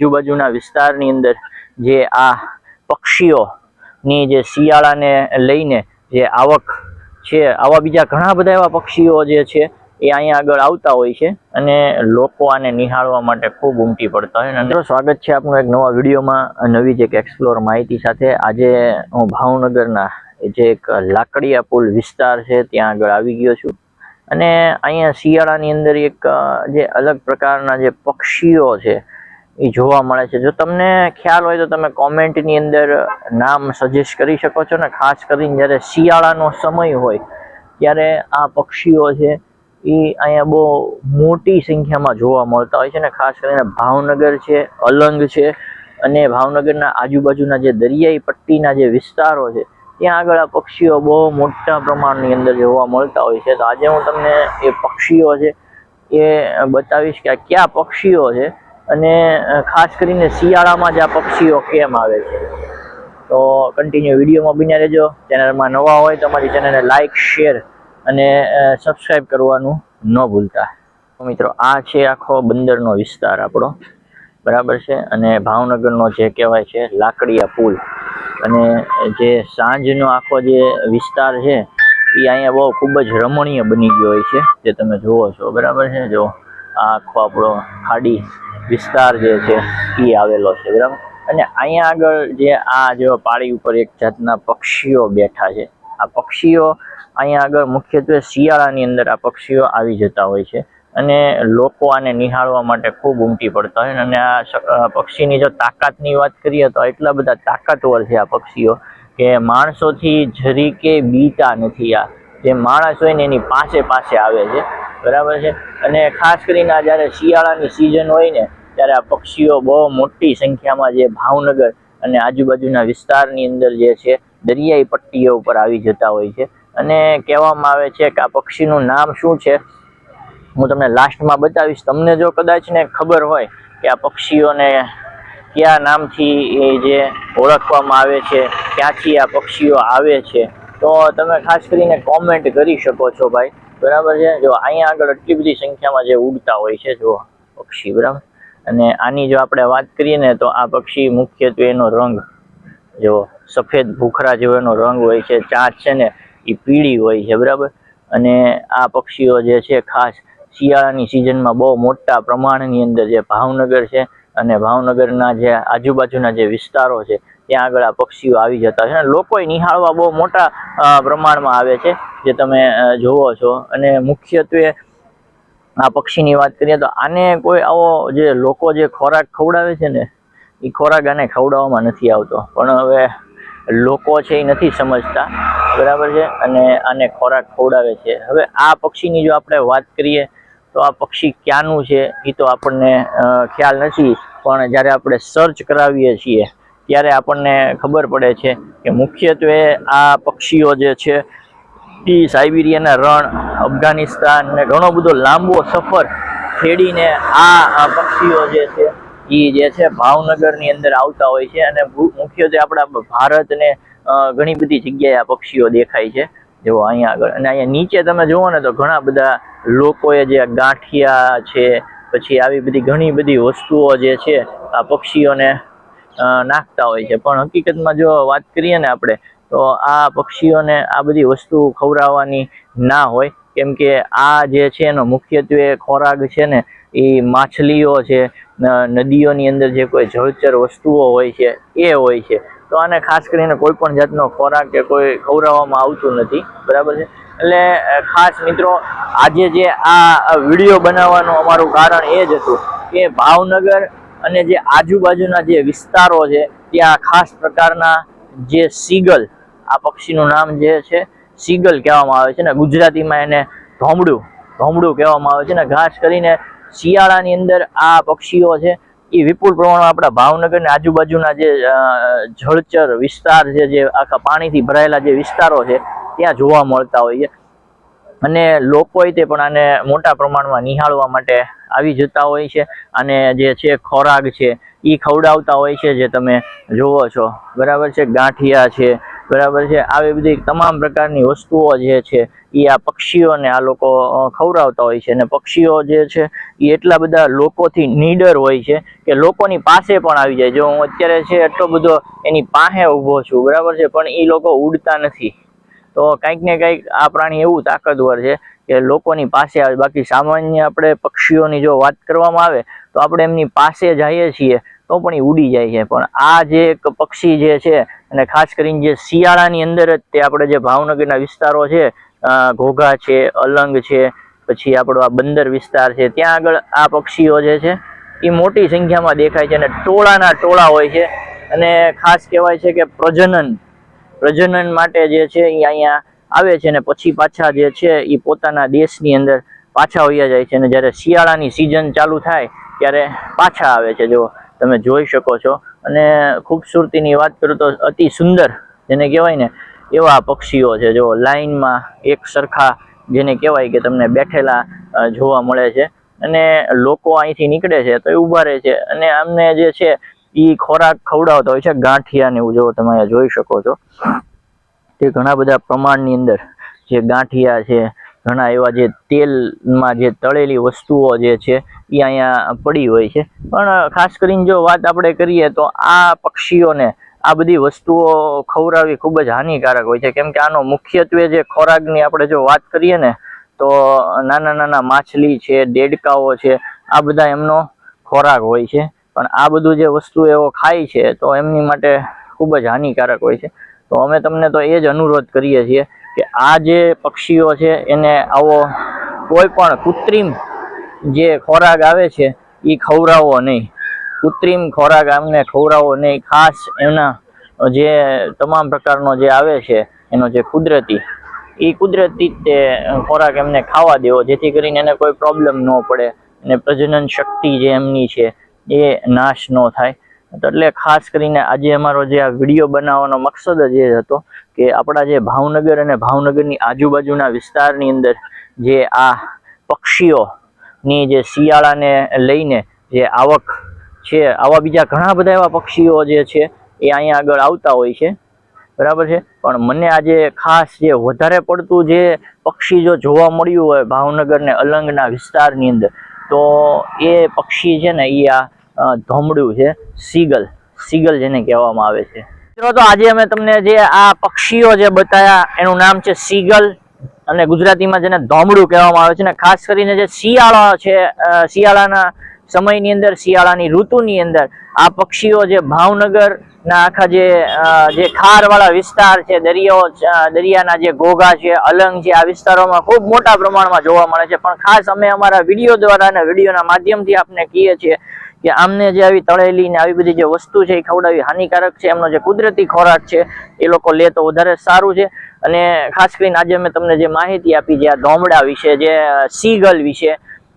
આજુબાજુના વિસ્તારની અંદર જે આ પક્ષીઓની જે શિયાળાને લઈને જે આવક છે, આવા બીજા ઘણા બધા એવા પક્ષીઓ જે છે, એ અહીંયા આગળ આવતા હોય છે અને લોકો આને નિહાળવા માટે ખૂબ ઉમટી પડતા હોય અને સ્વાગત છે આપનું એક નવા વિડીયોમાં નવી જ એક એક્સપ્લોર માહિતી સાથે. આજે હું ભાવનગરના જે એક લાકડીયા પુલ વિસ્તાર છે, ત્યાં આગળ આવી ગયો છું. અને અહીંયા શિયાળાની અંદર એક જે અલગ પ્રકારના જે પક્ષીઓ છે એ જોવા મળે છે. જો તમને ખ્યાલ હોય તો તમે કોમેન્ટની અંદર નામ સજેસ્ટ કરી શકો છો ને, ખાસ કરીને જ્યારે શિયાળાનો સમય હોય, ત્યારે આ પક્ષીઓ છે એ અહીંયા બહુ મોટી સંખ્યામાં જોવા મળતા હોય છે ને, ખાસ કરીને ભાવનગર છે, અલંગ છે અને ભાવનગરના આજુબાજુના જે દરિયાઈ પટ્ટીના જે વિસ્તારો છે, ત્યાં આગળ આ પક્ષીઓ બહુ મોટા પ્રમાણની અંદર જોવા મળતા હોય છે. તો આજે હું તમને એ પક્ષીઓ છે એ બતાવીશ કે આ કયા પક્ષીઓ છે અને ખાસ કરીને શિયાળામાં જ આ પક્ષીઓ કેમ આવે છે. તો કન્ટિન્યુ વિડીયોમાં બન્યા રહેજો. ચેનલમાં નવા હોય તો અમારી ચેનલને લાઇક શેર અને સબસ્ક્રાઈબ કરવાનું ન ભૂલતા. મિત્રો, આ છે આખો બંદરનો વિસ્તાર આપણો. બરાબર છે? અને ભાવનગરનો જે કહેવાય છે લાકડીયા પુલ. અને જે સાંજનો આખો જે વિસ્તાર છે એ અહીંયા બહુ ખૂબ જ રમણીય બની ગયો હોય છે. જે તમે જુઓ છો. બરાબર છે? જો આ આખો આપણો ખાડી વિસ્તાર જે છે એ આવેલો છે, બરાબર? અને અહીંયા આગળ જે આ જો પાળી ઉપર એક જાતના પક્ષીઓ બેઠા છે. આ પક્ષીઓ અહીંયા આગળ મુખ્યત્વે શિયાળાની અંદર આ પક્ષીઓ આવી જતા હોય છે અને લોકો આને નિહાળવા માટે ખૂબ ઉમટી પડતા હોય અને આ પક્ષીની જો તાકાતની વાત કરીએ તો એટલા બધા તાકાતવર છે આ પક્ષીઓ કે માણસોથી જરીકે બીતા નથી આ. જે માણસ હોય ને એની પાસે પાસે આવે છે. બરાબર છે? અને ખાસ કરીને આ જ્યારે શિયાળાની સિઝન હોય ને ત્યારે આ પક્ષીઓ બહુ મોટી સંખ્યામાં જે ભાવનગર અને આજુબાજુના વિસ્તારની અંદર જે છે, દરિયાઈ પટ્ટીઓ ઉપર આવી જતા હોય છે. અને કહેવામાં આવે છે કે આ પક્ષીનું નામ શું છે? હું તમને લાસ્ટમાં બતાવીશ. તમને જો કદાચ ને ખબર હોય કે આ પક્ષીઓને કયા નામથી એ જે ઓળખવામાં આવે છે, ક્યાંથી આ પક્ષીઓ આવે છે, તો તમે ખાસ કરીને કોમેન્ટ કરી શકો છો ભાઈ. બરાબર છે? જો અહીંયા આગળ એટલી બધી સંખ્યામાં જે ઉડતા હોય છે જો પક્ષી, બરાબર? અને આની જો આપણે વાત કરીએ ને તો આ પક્ષી મુખ્યત્વે એનો રંગ, જો સફેદ ભૂખરા જેવો એનો રંગ હોય છે, ચાંચ છે ને એ પીળી હોય છે, બરાબર? અને આ પક્ષીઓ જે છે ખાસ શિયાળાની સિઝનમાં બહુ મોટા પ્રમાણની અંદર જે ભાવનગર છે અને ભાવનગરના જે આજુબાજુના જે વિસ્તારો છે, ત્યાં આગળ આ પક્ષીઓ આવી જતા છે. અને લોકો નિહાળવા બહુ મોટા પ્રમાણમાં આવે છે, જે તમે જોવો છો. અને મુખ્યત્વે આ પક્ષીની વાત કરીએ તો આને કોઈ આવો જે લોકો જે ખોરાક ખવડાવે છે ને, એ ખોરાક આને ખવડાવવામાં નથી આવતો. પણ હવે લોકો છે એ નથી સમજતા. બરાબર છે? અને આને ખોરાક ખવડાવે છે. હવે આ પક્ષીની જો આપણે વાત કરીએ તો આ પક્ષી ક્યાંનું છે, એ તો આપણને ખ્યાલ નથી. પણ જ્યારે આપણે સર્ચ કરાવીએ છીએ, ત્યારે આપણને ખબર પડે છે કે મુખ્યત્વે આ પક્ષીઓ જે છે એ સાઇબિરિયાના રણ, અફઘાનિસ્તાન ને ઘણો બધો લાંબો સફર ખેડીને આ આ પક્ષીઓ જે છે એ જે છે ભાવનગરની અંદર આવતા હોય છે અને મુખ્યત્વે આપણા ભારતને ઘણી બધી જગ્યાએ આ પક્ષીઓ દેખાય છે. જેવો અહીંયા આગળ અને અહીંયા નીચે તમે જુઓ ને તો ઘણા બધા લોકોએ જે ગાંઠિયા છે, પછી આવી બધી ઘણી બધી વસ્તુઓ જે છે, આ પક્ષીઓને નાખતા હોય છે. પણ હકીકતમાં જો વાત કરીએ ને આપણે તો આ પક્ષીઓને આ બધી વસ્તુ ખવડાવવાની ના હોય. કેમ કે આ જે છે એનો મુખ્યત્વે ખોરાક છે ને, એ માછલીઓ છે નદીઓની અંદર જે કોઈ જળચર વસ્તુઓ હોય છે, એ હોય છે. તો આને ખાસ કરીને કોઈ પણ જાતનો ખોરાક કે કોઈ ખવડાવવામાં આવતું નથી. બરાબર છે? એટલે ખાસ મિત્રો, આજે જે આ વીડિયો બનાવવાનું અમારું કારણ એ જ હતું કે ભાવનગર અને જે આજુબાજુના જે વિસ્તારો છે, ત્યાં ખાસ પ્રકારના જે સીગલ આ પક્ષીનું નામ જે છે, સીગલ કહેવામાં આવે છે ને ગુજરાતીમાં એને ધોમડું ધોમડું કહેવામાં આવે છે ને ખાસ કરીને શિયાળાની અંદર આ પક્ષીઓ છે, એ વિપુલ પ્રમાણમાં આપણા ભાવનગર ને આજુબાજુના જે જળચર વિસ્તાર છે, જે આખા પાણીથી ભરાયેલા જે વિસ્તારો છે, ત્યાં જોવા મળતા હોય છે. અને લોકોય તે પણ આને મોટા પ્રમાણમાં નિહાળવા માટે આવી જતા હોય છે અને જે છે ખોરાક છે એ ખવડાવતા હોય છે, જે તમે જોવો છો. બરાબર છે? ગાંઠિયા છે બરાબર છે. આવી બધી તમામ પ્રકારની વસ્તુઓ જે છે એ આ પક્ષીઓને આ લોકો ખવડાવતા હોય છે. અને પક્ષીઓ જે છે એ એટલા બધા લોકોથી નીડર હોય છે કે લોકોની પાસે પણ આવી જાય. જો હું અત્યારે છે, એટલો બધો એની પાસે ઊભો છું, બરાબર છે, પણ એ લોકો ઉડતા નથી. તો કંઈક ને કંઈક આ પ્રાણી એવું તાકતવર છે કે લોકોની પાસે આવે. બાકી સામાન્ય આપણે પક્ષીઓની જો વાત કરવામાં આવે, તો આપણે એમની પાસે જઈએ છીએ તો પણ એ ઉડી જાય છે. પણ આ જે એક પક્ષી જે છે, અને ખાસ કરીને જે શિયાળાની અંદર જ તે આપણે જે ભાવનગરના વિસ્તારો છે ઘોઘા છે, અલંગ છે, પછી આપણો આ બંદર વિસ્તાર છે, ત્યાં આગળ આ પક્ષીઓ જે છે, એ મોટી સંખ્યામાં દેખાય છે અને ટોળાના ટોળા હોય છે. અને ખાસ કહેવાય છે કે પ્રજનન પ્રજનન માટે જે છે એ અહીંયા આવે છે અને પછી પાછા જે છે એ પોતાના દેશની અંદર પાછા વયા જાય છે. અને જ્યારે શિયાળાની સિઝન ચાલુ થાય, ત્યારે પાછા આવે છે. જો તમે જોઈ શકો છો. અને ખૂબસૂરતીની વાત કરું તો અતિ સુંદર જેને કહેવાય ને એવા પક્ષીઓ છે. જો લાઇનમાં એક સરખા જેને કહેવાય કે તમને બેઠેલા જોવા મળે છે. અને લોકો અહીંથી નીકળે છે તો એ ઊભા રહે છે. અને અમને જે છે એ ખોરાક ખવડાવતા હોય છે, ગાંઠિયા ને એવું જો તમે જોઈ શકો છો. તે ઘણા બધા પ્રમાણની અંદર જે ગાંઠિયા છે ઘણા એવા જે તેલમાં જે તળેલી વસ્તુઓ જે છે, એ અહીંયા પડી હોય છે. પણ ખાસ કરીને જો વાત આપણે કરીએ તો આ પક્ષીઓને આ બધી વસ્તુઓ ખવડાવવી ખૂબ જ હાનિકારક હોય છે. કેમ કે આનો મુખ્યત્વે જે ખોરાકની આપણે જો વાત કરીએ ને, તો નાના નાના માછલી છે, દેડકાઓ છે, આ બધા એમનો ખોરાક હોય છે. પણ આ બધું જે વસ્તુ એવો ખાય છે, તો એમની માટે ખૂબ જ હાનિકારક હોય છે. તો અમે તમને તો એ જ અનુરોધ કરીએ છીએ કે આ જે પક્ષીઓ છે, એને આવો કોઈ પણ કૃત્રિમ જે ખોરાક આવે છે એ ખવડાવવો નહીં. કૃત્રિમ ખોરાક આમને ખવડાવવો નહીં. ખાસ એના જે તમામ પ્રકારનો જે આવે છે, એનો જે કુદરતી એ કુદરતી તે ખોરાક એમને ખાવા દેવો, જેથી કરીને એને કોઈ પ્રોબ્લેમ ન પડે અને પ્રજનન શક્તિ જે એમની છે, એ નાશ ન થાય. એટલે ખાસ કરીને આજે અમારો જે આ વીડિયો બનાવવાનો મકસદ જ એ હતો કે આપણા જે ભાવનગર અને ભાવનગરની આજુબાજુના વિસ્તારની અંદર જે આ પક્ષીઓની જે શિયાળાને લઈને જે આવક છે, આવા બીજા ઘણા બધા એવા પક્ષીઓ જે છે એ અહીંયા આગળ આવતા હોય છે. બરાબર છે? પણ મને આજે ખાસ જે વધારે પડતું જે પક્ષી જો જોવા મળ્યું હોય ભાવનગર ને અલંગના વિસ્તારની અંદર, તો એ પક્ષી છે ને એ આ ધોમડું છે, સીગલ. સીગલ જેને કહેવામાં આવે છે. તો આજે અમે તમને જે આ પક્ષીઓ જે બતાવ્યા એનું નામ છે સીગલ. અને ગુજરાતીમાં જેને ધોમડું કહેવામાં આવે છે ને, ખાસ કરીને જે શિયાળો છે શિયાળાના સમયની અંદર, શિયાળાની ઋતુની અંદર, આ પક્ષીઓ જે ભાવનગર ના આખા જે જે ખારવાળા વિસ્તાર છે, દરિયો દરિયાના જે ઘોઘા છે, અલંગ છે, આ વિસ્તારોમાં ખૂબ મોટા પ્રમાણમાં જોવા મળે છે. પણ ખાસ અમે અમારા વીડિયો દ્વારા અને વિડીયોના માધ્યમથી આપને કહીએ છીએ કે આમને જે આવી તળેલી ને આવી બધી જે વસ્તુ છે એ ખવડાવી હાનિકારક છે, એમનો જે કુદરતી ખોરાક છે, એ લોકો લે તો વધારે સારું છે. અને ખાસ કરીને આજે મેં તમને જે માહિતી આપી જે આ ધોમડા વિશે, જે સીગલ વિશે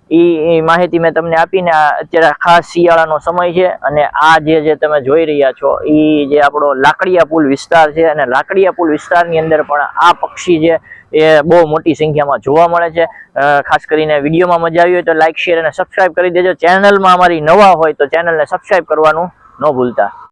એ માહિતી મેં તમને આપીને અત્યારે ખાસ શિયાળાનો સમય છે અને આ જે જે તમે જોઈ રહ્યા છો એ જે આપણો લાકડિયા પુલ વિસ્તાર છે અને લાકડિયા પુલ વિસ્તારની અંદર પણ આ પક્ષી છે એ બહુ મોટી સંખ્યામાં જોવા મળે છે. ખાસ કરીને વિડીયોમાં મજા આવી હોય તો લાઇક શેર અને સબસ્ક્રાઇબ કરી દેજો. ચેનલમાં અમારી નવા હોય તો ચેનલને સબસ્ક્રાઇબ કરવાનું ન ભૂલતા.